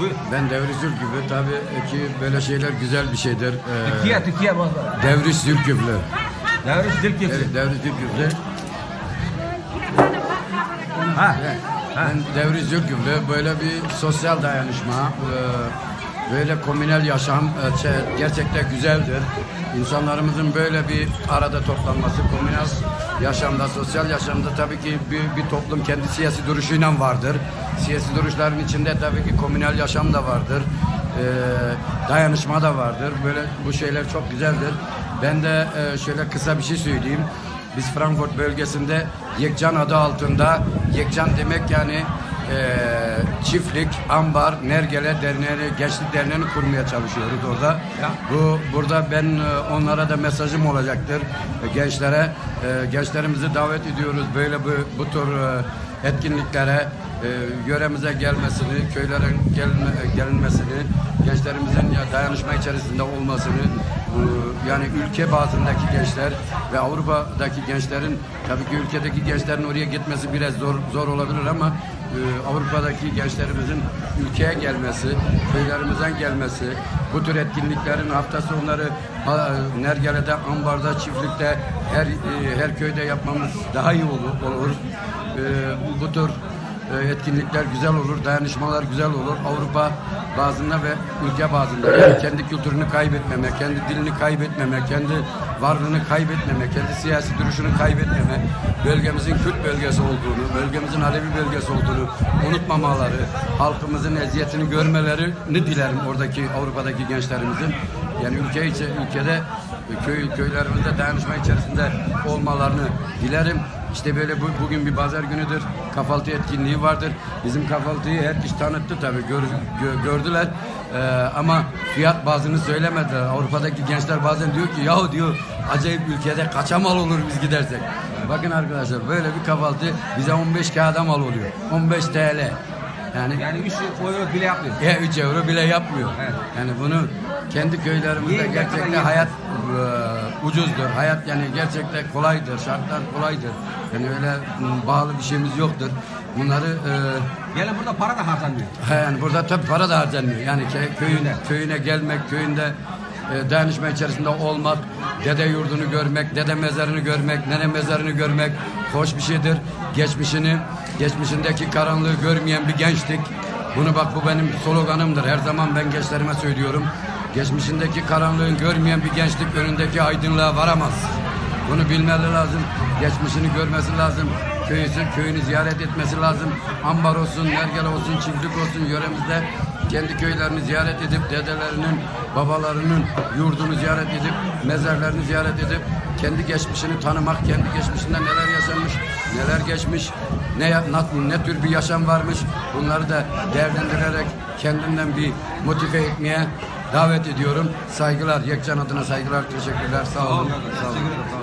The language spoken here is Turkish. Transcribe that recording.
Buyur. Ben devriş zülküflü tabii ki böyle şeyler güzel bir şeydir. Ee, Türkiye, Türkiye bak. devriş zülküflü. Devriş dil kefsi. Evet, devriş zülküflü. Ha. Ben devriş zülküflü böyle bir sosyal dayanışma, e, böyle komünel yaşam e, şey, gerçekten güzeldir. İnsanlarımızın böyle bir arada toplanması, komünel yaşamda, sosyal yaşamda tabii ki bir, bir toplum kendi siyasi duruşuyla vardır. Siyasi duruşların içinde tabii ki komünel yaşam da vardır. E, dayanışma da vardır. Böyle bu şeyler çok güzeldir. Ben de e, şöyle kısa bir şey söyleyeyim. Biz Frankfurt bölgesinde Yekcan adı altında Yekcan demek yani çiftlik, ambar, nergele derneği, gençlik derneğini kurmaya çalışıyoruz orada. Ya. Bu burada ben e, onlara da mesajım olacaktır e, gençlere. E, gençlerimizi davet ediyoruz böyle bu, bu tür e, etkinliklere e, yöremize gelmesini, köylere gelme, gelinmesini, gençlerimizin ya dayanışma içerisinde olmasını, yani ülke bazındaki gençler ve Avrupa'daki gençlerin tabii ki ülkedeki gençlerin oraya gitmesi biraz zor zor olabilir ama e, Avrupa'daki gençlerimizin ülkeye gelmesi, köylerimizden gelmesi, bu tür etkinliklerin hafta sonları Nergele'de, Ambar'da, Çiftlik'te her e, her köyde yapmamız daha iyi olur. olur. E, bu tür e, etkinlikler güzel olur, dayanışmalar güzel olur. Avrupa bazında ve ülke bazında yani kendi kültürünü kaybetmeme, kendi dilini kaybetmeme, kendi varlığını kaybetmeme, kendi siyasi duruşunu kaybetmeme, bölgemizin Kürt bölgesi olduğunu, bölgemizin Alevi bölgesi olduğunu unutmamaları, halkımızın eziyetini görmelerini dilerim oradaki Avrupa'daki gençlerimizin. Yani ülke içi, ülkede köy köylerimizde dayanışma içerisinde olmalarını dilerim. İşte böyle bu, bugün bir pazar günüdür. Kafaltı etkinliği vardır. Bizim kafaltıyı her kişi tanıttı tabii. Gör, gö- gördüler. Ee, ama fiyat bazını söylemediler. Avrupa'daki gençler bazen diyor ki yahu diyor acayip ülkede kaça mal olur biz gidersek. Bakın arkadaşlar böyle bir kahvaltı bize 15 kağıda mal oluyor. 15 TL. Yani Yani 3 euro bile yapmıyor. ya 3 euro bile yapmıyor. Evet. Yani bunu kendi köylerimizde gerçekten hayat e, ucuzdur. Hayat yani gerçekten kolaydır. Şartlar kolaydır. Yani öyle m, bağlı bir şeyimiz yoktur. Bunları e, Yani burada para da harcanmıyor. He, yani burada tabii para da harcanmıyor. Yani kö- köyüne, köyüne gelmek, köyünde e, dayanışma içerisinde olmak, dede yurdunu görmek, dede mezarını görmek, nene mezarını görmek hoş bir şeydir. Geçmişini, geçmişindeki karanlığı görmeyen bir gençlik. Bunu bak bu benim sloganımdır. Her zaman ben gençlerime söylüyorum. Geçmişindeki karanlığın görmeyen bir gençlik önündeki aydınlığa varamaz. Bunu bilmeleri lazım. Geçmişini görmesi lazım. Köyüsü, köyünü ziyaret etmesi lazım. Ambar olsun, nergele olsun, çiftlik olsun yöremizde kendi köylerini ziyaret edip dedelerinin, babalarının yurdunu ziyaret edip mezarlarını ziyaret edip kendi geçmişini tanımak, kendi geçmişinde neler yaşanmış, neler geçmiş, ne na- ne tür bir yaşam varmış bunları da değerlendirerek kendimden bir motive etmeye davet ediyorum. Saygılar, Yekcan adına saygılar, teşekkürler, sağ olun. Sağ olun. Teşekkür ederim.